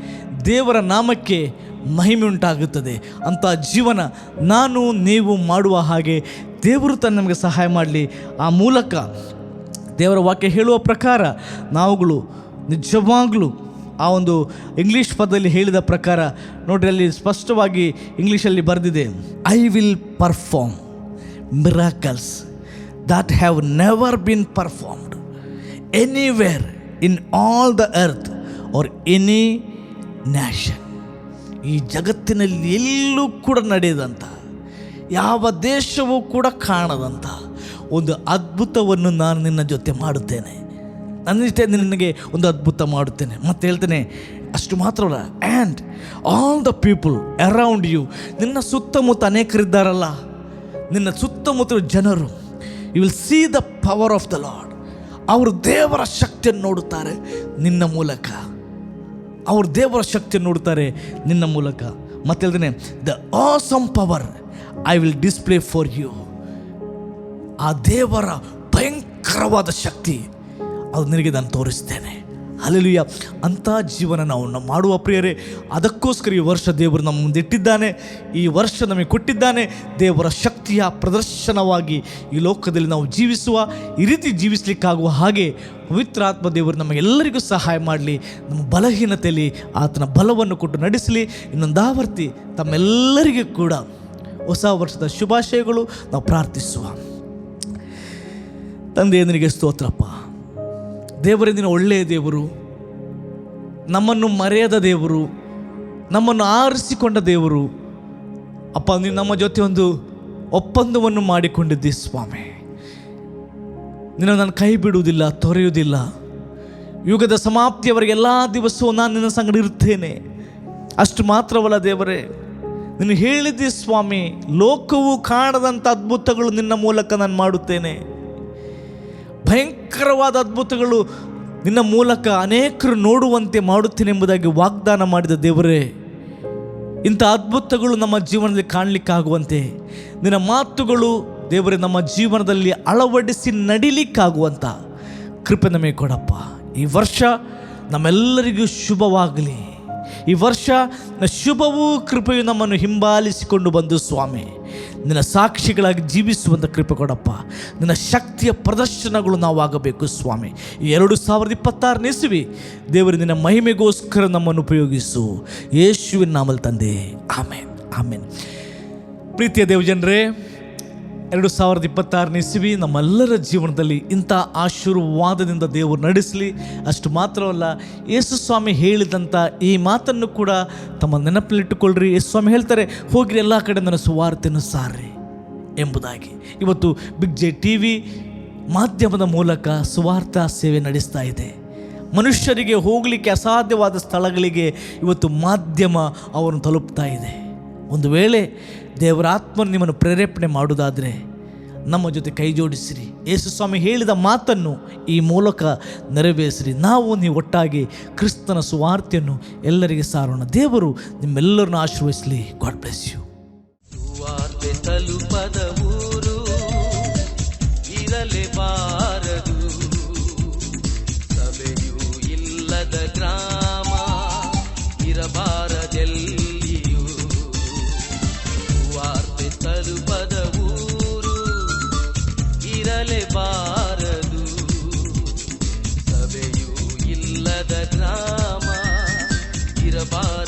ದೇವರ ನಾಮಕ್ಕೆ ಮಹಿಮೆ ಉಂಟಾಗುತ್ತದೆ ಅಂಥ ಜೀವನ ನಾನು, ನೀವು ಮಾಡುವ ಹಾಗೆ ದೇವರು ತನ್ನ ನಮಗೆ ಸಹಾಯ ಮಾಡಲಿ. ಆ ಮೂಲಕ ದೇವರ ವಾಕ್ಯ ಹೇಳುವ ಪ್ರಕಾರ ನಾವುಗಳು ನಿಜವಾಗಲೂ ಆ ಒಂದು ಇಂಗ್ಲೀಷ್ ಪದದಲ್ಲಿ ಹೇಳಿದ ಪ್ರಕಾರ, ನೋಡಿರಿ ಅಲ್ಲಿ ಸ್ಪಷ್ಟವಾಗಿ ಇಂಗ್ಲೀಷಲ್ಲಿ ಬರೆದಿದೆ I will perform miracles that have never been performed anywhere in all the earth or any nation ಈ ಜಗತ್ತಿನಲ್ಲಿ ಎಲ್ಲೂ ಕೂಡ ನಡೆಯದಂಥ ಯಾವ ದೇಶವೂ ಕೂಡ ಕಾಣದಂಥ ಒಂದು ಅದ್ಭುತವನ್ನು ನಾನು ನಿನ್ನ ಜೊತೆ ಮಾಡುತ್ತೇನೆ. ನನ್ನ ಜೊತೆ ನಿನಗೆ ಒಂದು ಅದ್ಭುತ ಮಾಡುತ್ತೇನೆ. ಮತ್ತು ಹೇಳ್ತೇನೆ, ಅಷ್ಟು ಮಾತ್ರವಲ್ಲ and all the people around you ನಿನ್ನ ಸುತ್ತಮುತ್ತ ಅನೇಕರಿದ್ದಾರಲ್ಲ, ನಿನ್ನ ಸುತ್ತಮುತ್ತ ಜನರು you will see the power of the lord ಅವರು ದೇವರ ಶಕ್ತಿಯನ್ನು ನೋಡುತ್ತಾರೆ ನಿನ್ನ ಮೂಲಕ. ಅವರು ದೇವರ ಶಕ್ತಿಯನ್ನು ನೋಡುತ್ತಾರೆ ನಿನ್ನ ಮೂಲಕ. ಮತ್ತೆ ಹೇಳ್ದೇನೆ the awesome power I will display for you ಆ ದೇವರ ಭಯಂಕರವಾದ ಶಕ್ತಿ, ಅದು ನಿನಗೆ ನಾನು ತೋರಿಸ್ತೇನೆ. ಅಲ್ಲಿಯ ಅಂಥ ಜೀವನ ನಾವು ಮಾಡುವ ಪ್ರಿಯರೇ, ಅದಕ್ಕೋಸ್ಕರ ಈ ವರ್ಷ ದೇವರು ನಮ್ಮ ಮುಂದೆ ಇಟ್ಟಿದ್ದಾನೆ. ಈ ವರ್ಷ ನಮಗೆ ಕೊಟ್ಟಿದ್ದಾನೆ. ದೇವರ ಶಕ್ತಿಯ ಪ್ರದರ್ಶನವಾಗಿ ಈ ಲೋಕದಲ್ಲಿ ನಾವು ಜೀವಿಸುವ, ಈ ರೀತಿ ಜೀವಿಸಲಿಕ್ಕಾಗುವ ಹಾಗೆ ಪವಿತ್ರ ಆತ್ಮ ದೇವರು ನಮಗೆಲ್ಲರಿಗೂ ಸಹಾಯ ಮಾಡಲಿ. ನಮ್ಮ ಬಲಹೀನತೆಯಲ್ಲಿ ಆತನ ಬಲವನ್ನು ಕೊಟ್ಟು ನಡೆಸಲಿ. ಇನ್ನೊಂದಾವರ್ತಿ ತಮ್ಮೆಲ್ಲರಿಗೂ ಕೂಡ ಹೊಸ ವರ್ಷದ ಶುಭಾಶಯಗಳು. ನಾವು ಪ್ರಾರ್ಥಿಸುವ. ತಂದೆ ನಿನಗೆ ಸ್ತೋತ್ರಪ್ಪ. ದೇವರೇ ನಿನ್ನ ಒಳ್ಳೆಯ ದೇವರು. ನಮ್ಮನ್ನು ಮರೆಯದ ದೇವರು. ನಮ್ಮನ್ನು ಆರಿಸಿಕೊಂಡ ದೇವರು. ಅಪ್ಪ, ನೀನು ನಮ್ಮ ಜೊತೆ ಒಂದು ಒಪ್ಪಂದವನ್ನು ಮಾಡಿಕೊಂಡಿದ್ದಿ ಸ್ವಾಮಿ. ನಿನ್ನ ನಾನು ಕೈ ಬಿಡುವುದಿಲ್ಲ, ತೊರೆಯುವುದಿಲ್ಲ. ಯುಗದ ಸಮಾಪ್ತಿಯವರೆಗೆ ಎಲ್ಲ ದಿವಸವೂ ನಾನು ನಿನ್ನ ಸಂಗಡ ಇರುತ್ತೇನೆ. ಅಷ್ಟು ಮಾತ್ರವಲ್ಲ ದೇವರೇ, ನೀನು ಹೇಳಿದ್ದಿ ಸ್ವಾಮಿ, ಲೋಕವು ಕಾಣದಂಥ ಅದ್ಭುತಗಳು ನಿನ್ನ ಮೂಲಕ ನಾನು ಮಾಡುತ್ತೇನೆ. ಭಯಂಕರವಾದ ಅದ್ಭುತಗಳು ನಿನ್ನ ಮೂಲಕ ಅನೇಕರು ನೋಡುವಂತೆ ಮಾಡುತ್ತೇನೆ ಎಂಬುದಾಗಿ ವಾಗ್ದಾನ ಮಾಡಿದ ದೇವರೇ, ಇಂಥ ಅದ್ಭುತಗಳು ನಮ್ಮ ಜೀವನದಲ್ಲಿ ಕಾಣಲಿಕ್ಕಾಗುವಂತೆ. ನಿನ್ನ ಮಾತುಗಳು ದೇವರೇ, ನಮ್ಮ ಜೀವನದಲ್ಲಿ ಅಳವಡಿಸಿ ನಡಿಲಿಕ್ಕಾಗುವಂಥ ಕೃಪೆ ನಮಗೆ ಕೊಡಪ್ಪ. ಈ ವರ್ಷ ನಮ್ಮೆಲ್ಲರಿಗೂ ಶುಭವಾಗಲಿ. ಈ ವರ್ಷ ಶುಭವೂ ಕೃಪೆಯು ನಮ್ಮನ್ನು ಹಿಂಬಾಲಿಸಿಕೊಂಡು ಬಂದು ಸ್ವಾಮಿ. ನಿನ್ನ ಸಾಕ್ಷಿಗಳಾಗಿ ಜೀವಿಸುವಂಥ ಕೃಪೆ ಕೊಡಪ್ಪ. ನಿನ್ನ ಶಕ್ತಿಯ ಪ್ರದರ್ಶನಗಳು ನಾವಾಗಬೇಕು ಸ್ವಾಮಿ. ಎರಡು ಸಾವಿರದ ಇಪ್ಪತ್ತಾರನೇ ಇಸುವಿ ದೇವರು ನಿನ್ನ ಮಹಿಮೆಗೋಸ್ಕರ ನಮ್ಮನ್ನು ಉಪಯೋಗಿಸು. ಯೇಸುವಿನ ನಾಮಲ್ ತಂದೆ. ಆಮೇನ್. ಆಮೇನ್. ಪ್ರೀತಿಯ ದೇವಜನರೇ ಎರಡು ಸಾವಿರದ ಇಪ್ಪತ್ತಾರನೇ ಇಸ್ವಿ ನಮ್ಮೆಲ್ಲರ ಜೀವನದಲ್ಲಿ ಇಂಥ ಆಶೀರ್ವಾದದಿಂದ ದೇವರು ನಡೆಸಲಿ. ಅಷ್ಟು ಮಾತ್ರವಲ್ಲ, ಯೇಸು ಸ್ವಾಮಿ ಹೇಳಿದಂಥ ಈ ಮಾತನ್ನು ಕೂಡ ತಮ್ಮ ನೆನಪಲ್ಲಿಟ್ಟುಕೊಳ್ಳ್ರಿ ಯೇಸು ಸ್ವಾಮಿ ಹೇಳ್ತಾರೆ, ಹೋಗಿರಿ ಎಲ್ಲ ಕಡೆ ನನ್ನ ಸುವಾರ್ತೆಯನ್ನು ಸಾರ್ರಿ ಎಂಬುದಾಗಿ. ಇವತ್ತು ಬಿಗ್ ಜೆ ಟಿ ವಿ ಮಾಧ್ಯಮದ ಮೂಲಕ ಸುವಾರ್ತಾ ಸೇವೆ ನಡೆಸ್ತಾ ಇದೆ. ಮನುಷ್ಯರಿಗೆ ಹೋಗಲಿಕ್ಕೆ ಅಸಾಧ್ಯವಾದ ಸ್ಥಳಗಳಿಗೆ ಇವತ್ತು ಮಾಧ್ಯಮ ಅವರನ್ನು ತಲುಪ್ತಾ ಇದೆ. ಒಂದು ವೇಳೆ ದೇವರ ನಿಮ್ಮನ್ನು ಪ್ರೇರೇಪಣೆ ಮಾಡುವುದಾದರೆ ನಮ್ಮ ಜೊತೆ ಕೈ ಜೋಡಿಸಿರಿ. ಯೇಸು ಸ್ವಾಮಿ ಹೇಳಿದ ಮಾತನ್ನು ಈ ಮೂಲಕ ನೆರವೇರಿಸಿರಿ. ನಾವು ನೀವು ಒಟ್ಟಾಗಿ ಕ್ರಿಸ್ತನ ಸುವಾರ್ತೆಯನ್ನು ಎಲ್ಲರಿಗೆ ಸಾರೋಣ. ದೇವರು ನಿಮ್ಮೆಲ್ಲರನ್ನು ಆಶೀರ್ವದಿಸಲಿ. ಗಾಡ್ ಬ್ಲೆಸ್ ಯು ಸುವಾರ್ತೆ ತಲುಪದ ಊರು ಇರಲೇಬಾರದು बार